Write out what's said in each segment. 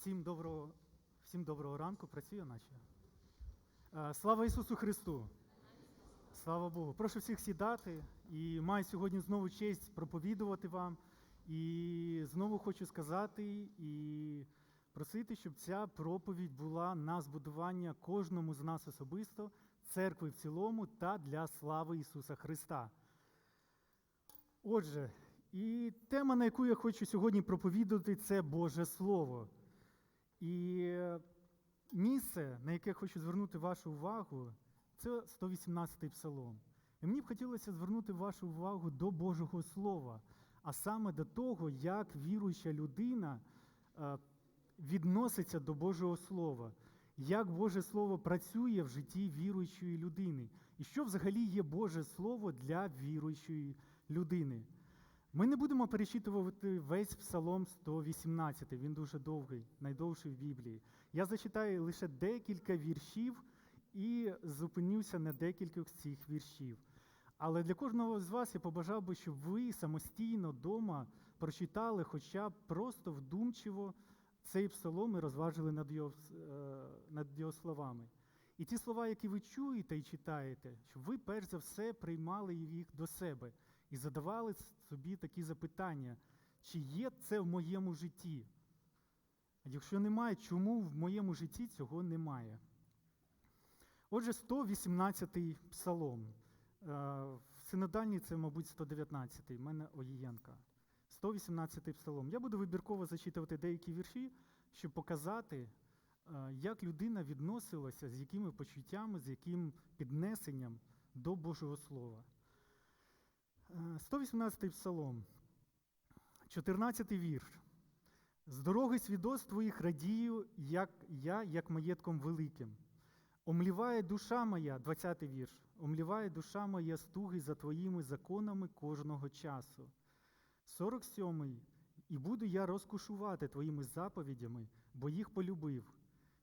Всім доброго, всім доброго ранку, працює наче. Е, Слава Ісусу Христу! Слава Богу! Прошу всіх сідати і маю сьогодні знову честь проповідувати вам. І знову хочу сказати і просити, щоб ця проповідь була на збудування кожному з нас особисто, церкви в цілому та для слави Ісуса Христа. Отже, і тема, на яку я хочу сьогодні проповідувати, це Боже Слово. І місце, на яке хочу звернути вашу увагу, це 118-й псалом. І мені б хотілося звернути вашу увагу до Божого Слова, а саме до того, як віруюча людина е, відноситься до Божого Слова, як Боже Слово працює в житті віруючої людини, і що взагалі є Боже Слово для віруючої людини. Ми не будемо перечитувати весь Псалом 118, він дуже довгий, найдовший в Біблії. Я зачитаю лише декілька віршів і зупинюся на декількох цих віршів. Але для кожного з вас я побажав би, щоб ви самостійно вдома прочитали, хоча б просто вдумчиво цей псалом і розважили над його, е, над його словами. І ті слова, які ви чуєте і читаєте, щоб ви перш за все приймали їх до себе і задавали собі такі запитання, чи є це в моєму житті? А якщо немає, чому в моєму житті цього немає? Отже, 118-й псалом. Е, В синодальній це, мабуть, 119-й, в мене Оїєнка. 118-й псалом. Я буду вибірково зачитувати деякі вірші, щоб показати, е, як людина відносилася, з якими почуттями, з яким піднесенням до Божого Слова. 118-й псалом, 14-й вірш. З дороги свідоцтв твоїх радію, як я, як маєтком великим. Омліває душа моя, 20-й вірш, омліває душа моя стуги за твоїми законами кожного часу. 47-й. І буду я розкушувати твоїми заповідями, бо їх полюбив.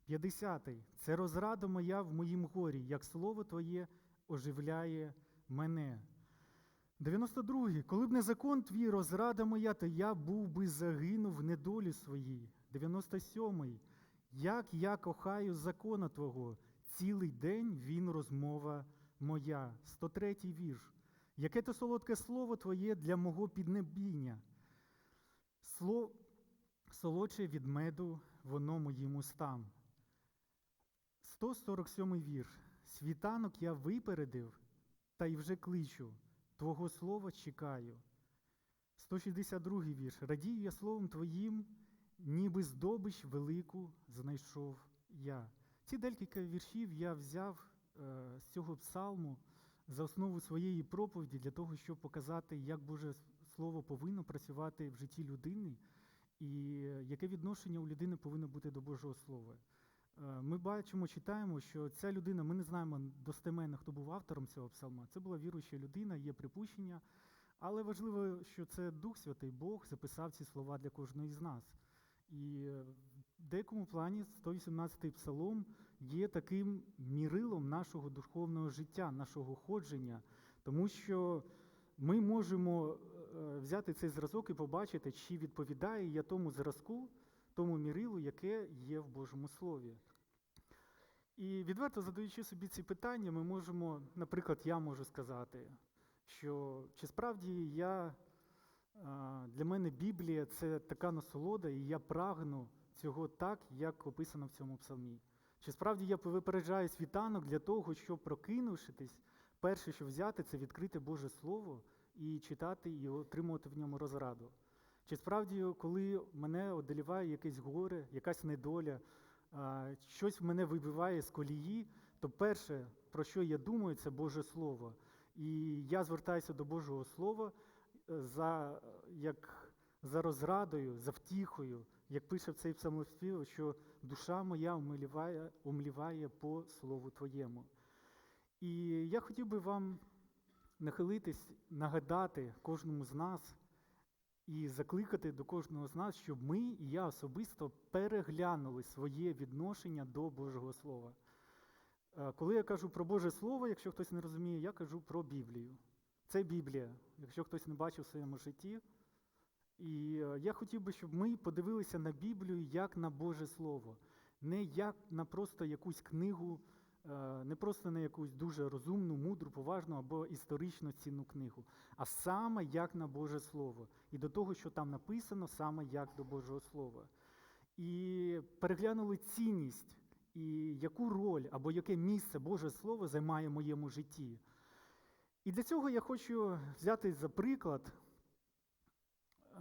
50-й. Це розрада моя в моїм горі, як слово Твоє оживляє мене. 92-й. Коли б не закон твій розрада моя, то я був би загинув в недолі своїй. 97-й. Як я кохаю закона Твого, цілий день він розмова моя. 103-й вірш. Яке то солодке слово Твоє для мого піднебіння. Сло... Солодше від меду воно моїм устам. 147 вірш. Світанок я випередив, та й вже кличу. Твого слова чекаю. 162 вірш. Радію я словом Твоїм, ніби здобич велику знайшов я. Ці декілька віршів я взяв е, з цього псалму за основу своєї проповіді для того, щоб показати, як Боже Слово повинно працювати в житті людини, і яке відношення у людини повинно бути до Божого Слова. Е, Ми бачимо, читаємо, що ця людина, ми не знаємо достеменно, хто був автором цього псалма. Це була віруюча людина, є припущення. Але важливо, що це Дух Святий Бог записав ці слова для кожного з нас. І в деякому плані 118-й псалом є таким мірилом нашого духовного життя, нашого ходження, тому що ми можемо е, взяти цей зразок і побачити, чи відповідає я тому зразку, тому мірилу, яке є в Божому Слові. І відверто задаючи собі ці питання, ми можемо, наприклад, я можу сказати, що чи справді я, для мене Біблія це така насолода, і я прагну цього так, як описано в цьому псалмі. Чи справді я випереджаю світанок для того, щоб прокинувшись, перше, що взяти, це відкрити Боже Слово і читати і отримувати в ньому розраду. Чи справді, коли мене одоліває якесь горе, якась недоля, щось в мене вибиває з колії, то перше, про що я думаю, це Боже Слово. І я звертаюся до Божого Слова е, за, як, за розрадою, за втіхою, як пише в цей псалмоспів, що душа моя умліває, умліває по Слову Твоєму. І я хотів би вам нахилитись, нагадати кожному з нас і закликати до кожного з нас, щоб ми і я особисто переглянули своє відношення до Божого Слова. Е, Коли я кажу про Боже Слово, якщо хтось не розуміє, я кажу про Біблію. Це Біблія. Якщо хтось не бачив в своєму житті, І е, я хотів би, щоб ми подивилися на Біблію як на Боже Слово, не як на просто якусь книгу, не просто на якусь дуже розумну, мудру, поважну або історично цінну книгу, а саме як на Боже Слово. І до того, що там написано, саме як до Божого Слова. І переглянули цінність і яку роль або яке місце Боже Слово займає в моєму житті. І для цього я хочу взяти за приклад,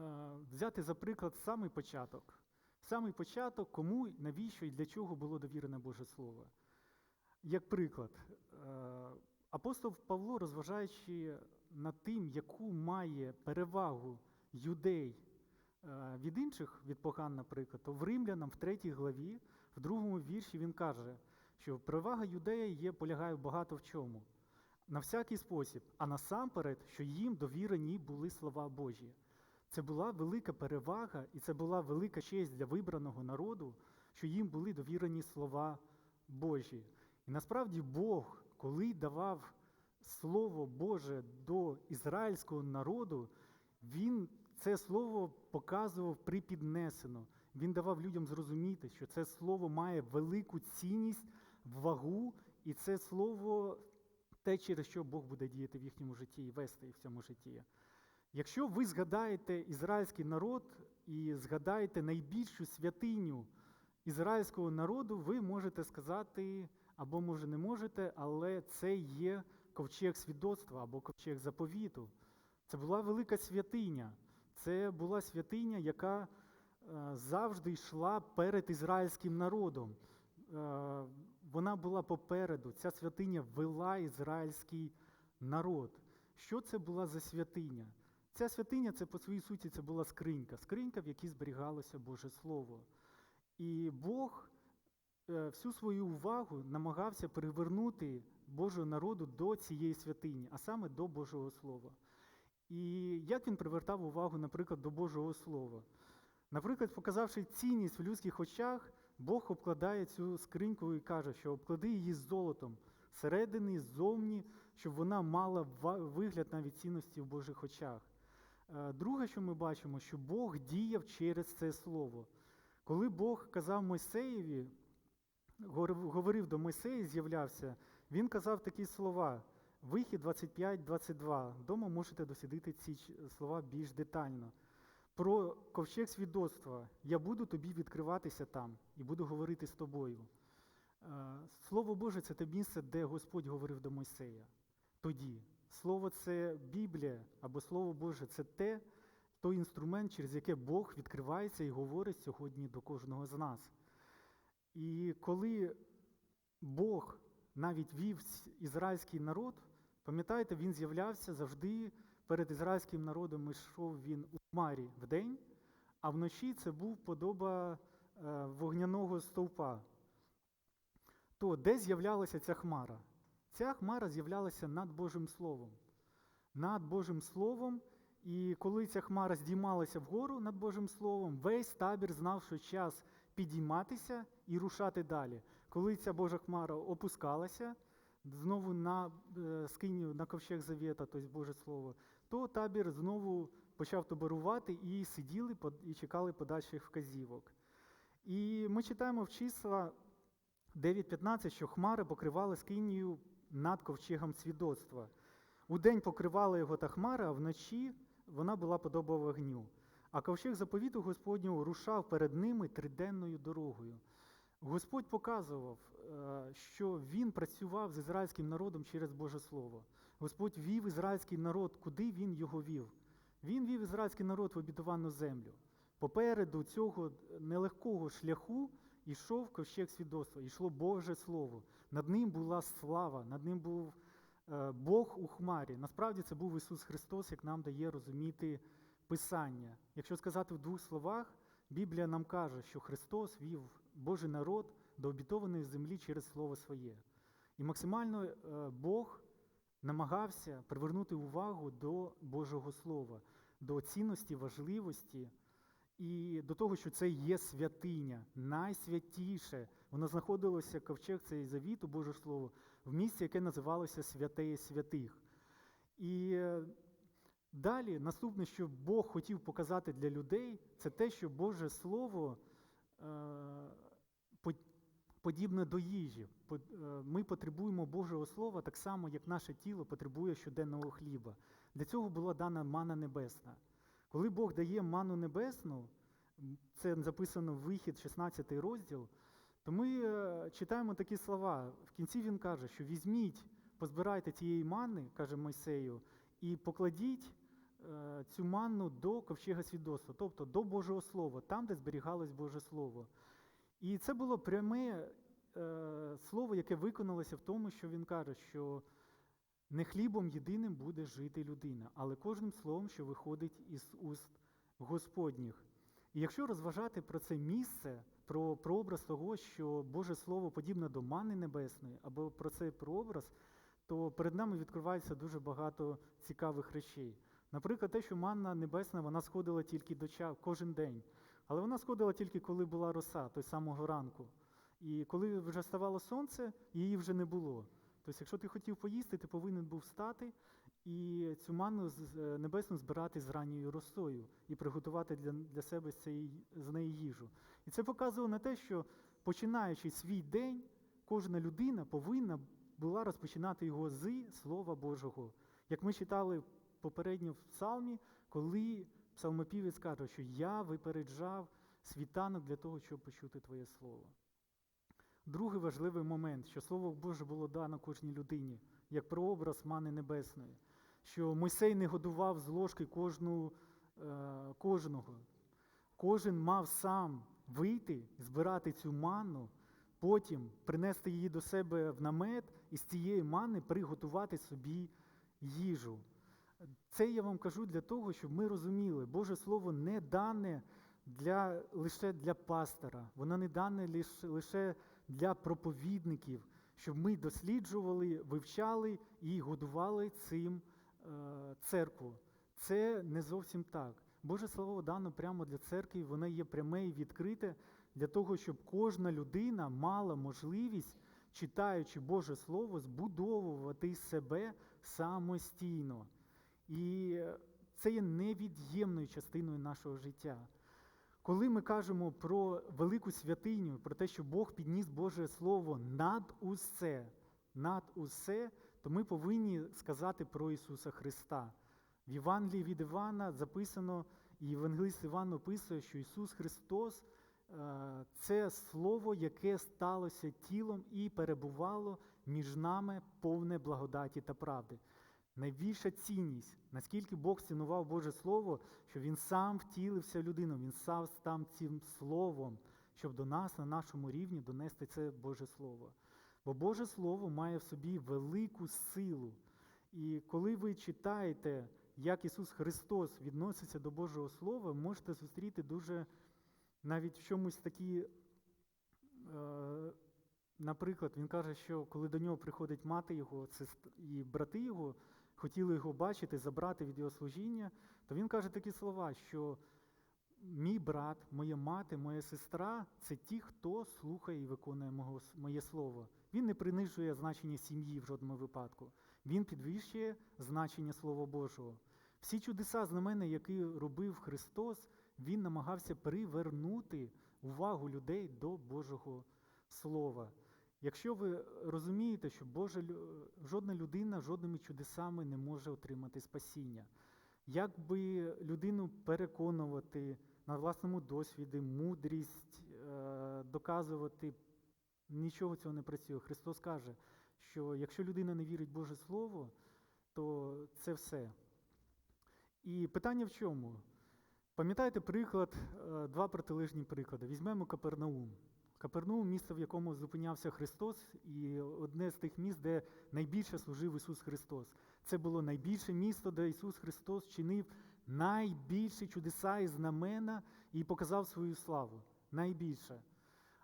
е, взяти за приклад самий початок. Самий початок, кому, навіщо і для чого було довірене Боже Слово. Як приклад, е, апостол Павло, розважаючи над тим, яку має перевагу юдей е, від інших, від поган, наприклад, то в Римлянам в третій главі, в другому вірші він каже, що перевага юдея є, полягає багато в чому. На всякий спосіб, а насамперед, що їм довірені були слова Божі. Це була велика перевага, і це була велика честь для вибраного народу, що їм були довірені слова Божі. І насправді Бог, коли давав Слово Боже до ізраїльського народу, Він це слово показував припіднесено. Він давав людям зрозуміти, що це слово має велику цінність, вагу, і це слово те, через що Бог буде діяти в їхньому житті і вести в цьому житті. Якщо ви згадаєте ізраїльський народ і згадаєте найбільшу святиню ізраїльського народу, ви можете сказати, або може не можете, але це є ковчег свідоцтва або ковчег заповіту. Це була велика святиня. Це була святиня, яка е, завжди йшла перед ізраїльським народом. Е, вона була попереду. Ця святиня вела ізраїльський народ. Що це була за святиня? Ця святиня, це по своїй суті, це була скринька, скринька, в якій зберігалося Боже Слово. І Бог всю свою увагу намагався привернути Божого народу до цієї святині, а саме до Божого Слова. І як він привертав увагу, наприклад, до Божого Слова? Наприклад, показавши цінність в людських очах, Бог обкладає цю скриньку і каже, що обклади її золотом зсередини, ззовні, щоб вона мала вигляд навіть цінності в Божих очах. Е, друге, що ми бачимо, що Бог діяв через це слово. Коли Бог казав Мойсеєві, говорив до Мойсея, з'являвся, він казав такі слова. Вихід 25-22. Дома можете дослідити ці слова більш детально. Про ковчег свідоцтва. Я буду тобі відкриватися там і буду говорити з тобою. Е, Слово Боже це те місце, де Господь говорив до Мойсея. Тоді. Слово це Біблія або Слово Боже це те, той інструмент, через яке Бог відкривається і говорить сьогодні до кожного з нас. І коли Бог навіть вів ізраїльський народ, пам'ятаєте, він з'являвся завжди перед ізраїльським народом йшов він у хмарі вдень, а вночі це був подоба е, вогняного стовпа. То де з'являлася ця хмара? Ця хмара з'являлася над Божим Словом. Над Божим Словом, і коли ця хмара здіймалася вгору над Божим Словом, весь табір знав, що час підійматися і рушати далі. Коли ця Божа хмара опускалася знову на е, скиню, на ковчег завіта, тобто Боже Слово, то табір знову почав таборувати і сиділи і чекали подальших вказівок. І ми читаємо в числа 9.15, що хмари покривали скинію над ковчегом свідоцтва. У день покривала його та хмара, а вночі вона була подоба вогню. А ковчег заповіту Господнього рушав перед ними триденною дорогою. Господь показував, е, що Він працював з ізраїльським народом через Боже Слово. Господь вів ізраїльський народ, куди він його вів. Він вів ізраїльський народ в обітовану землю. Попереду цього нелегкого шляху йшов ковчег свідоцтва, йшло Боже Слово. Над ним була слава, над ним був е, Бог у хмарі. Насправді це був Ісус Христос, як нам дає розуміти Писання. Якщо сказати в двох словах, Біблія нам каже, що Христос вів Божий народ до обітованої землі через Слово Своє. І максимально е, Бог намагався привернути увагу до Божого Слова, до цінності, важливості і до того, що це є святиня, найсвятіше. Воно знаходилося ковчег цей завіту, Боже Слово, в місці, яке називалося Святеє Святих. І е, Далі, наступне, що Бог хотів показати для людей, це те, що Боже Слово е, подібне до їжі. Е, Ми потребуємо Божого Слова так само, як наше тіло потребує щоденного хліба. Для цього була дана мана небесна. Коли Бог дає ману небесну, це записано в вихід, 16 розділ, то ми е, читаємо такі слова. В кінці він каже, що візьміть, позбирайте цієї мани, каже Мойсею, і покладіть цю манну до ковчега свідоцтва, тобто до Божого Слова, там, де зберігалось Боже Слово. І це було пряме е, слово, яке виконалося в тому, що він каже, що не хлібом єдиним буде жити людина, але кожним словом, що виходить із уст Господніх. І якщо розважати про це місце, про прообраз того, що Боже Слово подібне до мани небесної, або про цей прообраз, то перед нами відкривається дуже багато цікавих речей. Наприклад, те, що манна небесна вона сходила тільки до ча кожен день, але вона сходила тільки коли була роса, той самого ранку. І коли вже ставало сонце, її вже не було. Тобто, якщо ти хотів поїсти, ти повинен був встати і цю манну е, небесну збирати з ранньою росою і приготувати для, для себе з, з неї їжу. І це показувало на те, що починаючи свій день, кожна людина повинна була розпочинати його з Слова Божого. Як ми читали попередньо в псалмі, коли псалмопівець каже, що я випереджав світанок для того, щоб почути Твоє Слово. Другий важливий момент, що Слово Боже було дано кожній людині, як прообраз мани небесної, що Мойсей не годував з ложки кожну, е, кожного. Кожен мав сам вийти, збирати цю манну, потім принести її до себе в намет і з цієї мани приготувати собі їжу. Це я вам кажу для того, щоб ми розуміли, Боже Слово не дане для, лише для пастора, воно не дане лише, лише для проповідників, щоб ми досліджували, вивчали і годували цим е, церкву. Це не зовсім так. Боже Слово дано прямо для церкви, воно є пряме і відкрите для того, щоб кожна людина мала можливість, читаючи Боже Слово, збудовувати себе самостійно. І це є невід'ємною частиною нашого життя. Коли ми кажемо про велику святиню, про те, що Бог підніс Боже Слово над усе, над усе, то ми повинні сказати про Ісуса Христа. В Євангелії від Івана записано, і Євангелист Іван описує, що Ісус Христос е, це Слово, яке сталося тілом і перебувало між нами повне благодаті та правди. Найбільша цінність, наскільки Бог цінував Боже Слово, що Він сам втілився людину, Він сам став цим словом, щоб до нас на нашому рівні донести це Боже Слово. Бо Боже Слово має в собі велику силу. І коли ви читаєте, як Ісус Христос відноситься до Божого Слова, можете зустріти дуже навіть в чомусь такі. Е, Наприклад, він каже, що коли до нього приходить мати його і брати його, хотіли його бачити, забрати від його служіння, то він каже такі слова, що мій брат, моя мати, моя сестра це ті, хто слухає і виконує моє слово. Він не принижує значення сім'ї в жодному випадку. Він підвищує значення Слова Божого. Всі чудеса знамена, які робив Христос, він намагався привернути увагу людей до Божого Слова. Якщо ви розумієте, що Божа, лю- жодна людина жодними чудесами не може отримати спасіння, як би людину переконувати на власному досвіді, мудрість, е, доказувати, нічого цього не працює. Христос каже, що якщо людина не вірить Боже Слово, то це все. І питання в чому? Пам'ятаєте приклад, е, два протилежні приклади. Візьмемо Капернаум. Капернаум місто, в якому зупинявся Христос, і одне з тих міст, де найбільше служив Ісус Христос. Це було найбільше місто, де Ісус Христос чинив найбільші чудеса і знамена і показав свою славу. Найбільше.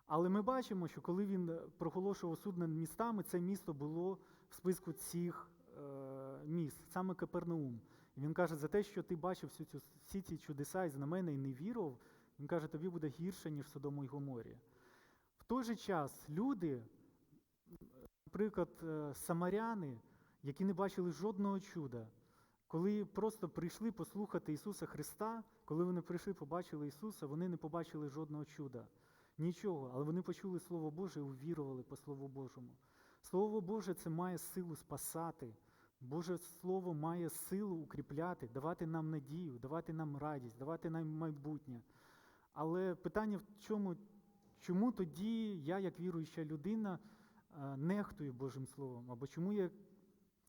Але ми бачимо, що коли він е, проголошував суд над містами, це місто було в списку цих е, міст, саме Капернаум. І він каже, за те, що ти бачив всю цю, всі ці чудеса і знамена і не вірував, він каже, тобі буде гірше, ніж Содому і Гоморі. Той же час люди, наприклад, е, самаряни, які не бачили жодного чуда, коли просто прийшли послухати Ісуса Христа, коли вони прийшли, побачили Ісуса, вони не побачили жодного чуда, нічого, але вони почули Слово Боже і увірували по Слову Божому. Слово Боже це має силу спасати. Боже Слово має силу укріпляти, давати нам надію, давати нам радість, давати нам майбутнє. Але питання в чому, чому тоді я, як віруюча людина, е, нехтую Божим Словом? Або чому я,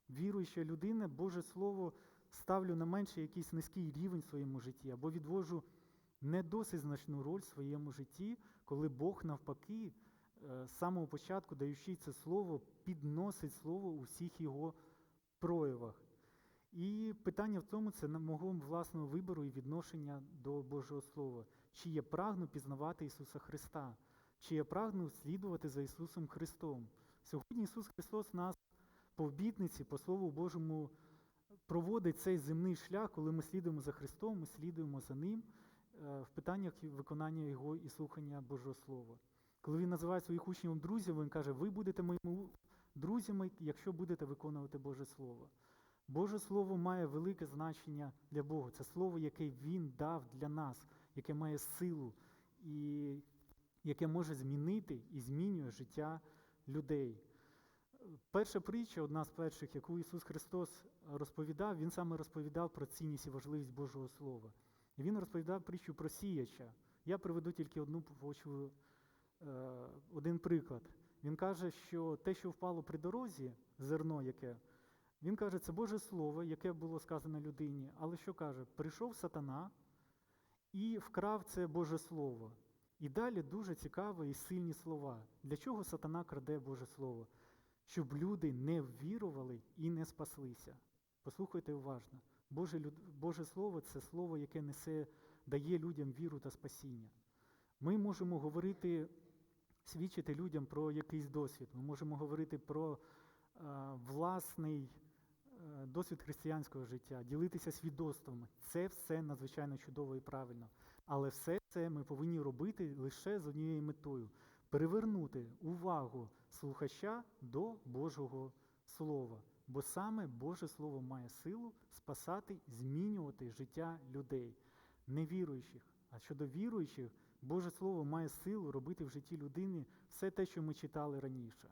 віруюча людина, Боже Слово ставлю на менше якийсь низький рівень в своєму житті, або відвожу не досить значну роль в своєму житті, коли Бог навпаки, е, з самого початку, даючи це слово, підносить слово у всіх його проявах. І питання в тому, це на мого власного вибору і відношення до Божого Слова. Чи я прагну пізнавати Ісуса Христа, чи я прагну слідувати за Ісусом Христом. Сьогодні Ісус Христос нас по обітниці, по Слову Божому, проводить цей земний шлях, коли ми слідуємо за Христом, ми слідуємо за Ним е, в питаннях виконання Його і слухання Божого Слова. Коли він називає своїх учнів друзів, він каже, ви будете моїми друзями, якщо будете виконувати Боже Слово. Боже Слово має велике значення для Бога. Це слово, яке Він дав для нас, яке має силу і яке може змінити і змінює життя людей. Перша притча, одна з перших, яку Ісус Христос розповідав, Він саме розповідав про цінність і важливість Божого Слова. І Він розповідав притчу про сіяча. Я приведу тільки одну почву, е, один приклад. Він каже, що те, що впало при дорозі, зерно яке, він каже, це Боже Слово, яке було сказано людині. Але що каже? Прийшов сатана і вкрав це Боже Слово. І далі дуже цікаві і сильні слова. Для чого сатана краде Боже Слово? Щоб люди не ввірували і не спаслися. Послухайте уважно. Боже. Боже Слово це слово, яке несе, дає людям віру та спасіння. Ми можемо говорити, свідчити людям про якийсь досвід. Ми можемо говорити про а, власний досвід християнського життя, ділитися свідоцтвами. Це все надзвичайно чудово і правильно. Але все це ми повинні робити лише з однією метою перевернути увагу слухача до Божого Слова. Бо саме Боже Слово має силу спасати, змінювати життя людей, невіруючих. А щодо віруючих, Боже Слово має силу робити в житті людини все те, що ми читали раніше.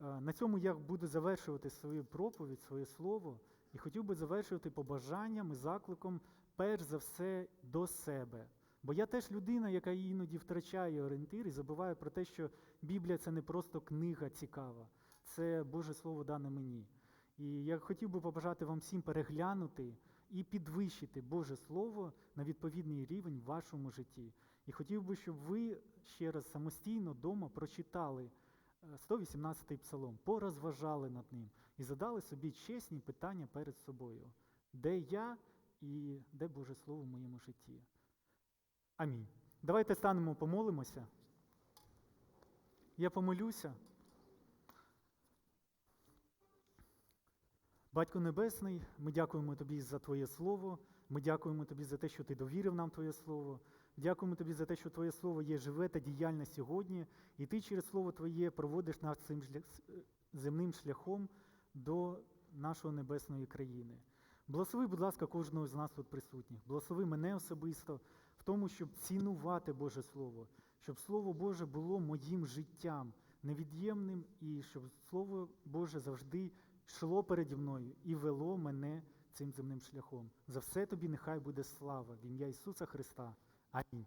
Е, На цьому я буду завершувати свою проповідь, своє слово, і хотів би завершувати побажанням і закликом, перш за все, до себе. Бо я теж людина, яка іноді втрачає орієнтир і забуває про те, що Біблія це не просто книга цікава, це Боже Слово дане мені. І я хотів би побажати вам всім переглянути і підвищити Боже Слово на відповідний рівень в вашому житті. І хотів би, щоб ви ще раз самостійно вдома прочитали 118-й псалом, порозважали над ним і задали собі чесні питання перед собою, де я і де Боже Слово в моєму житті. Амінь. Давайте станемо, помолимося. Я помолюся. Батько Небесний, ми дякуємо Тобі за Твоє Слово. Ми дякуємо Тобі за те, що Ти довірив нам Твоє Слово. Дякуємо Тобі за те, що Твоє Слово є живе та діяльне сьогодні, і Ти через Слово Твоє проводиш нас цим земним шляхом до нашої небесної країни. Благослови, будь ласка, кожного з нас тут присутніх. Благослови мене особисто в тому, щоб цінувати Боже Слово, щоб Слово Боже було моїм життям невід'ємним, і щоб Слово Боже завжди йшло переді мною і вело мене цим земним шляхом. За все тобі нехай буде слава в ім'я Ісуса Христа. Амінь.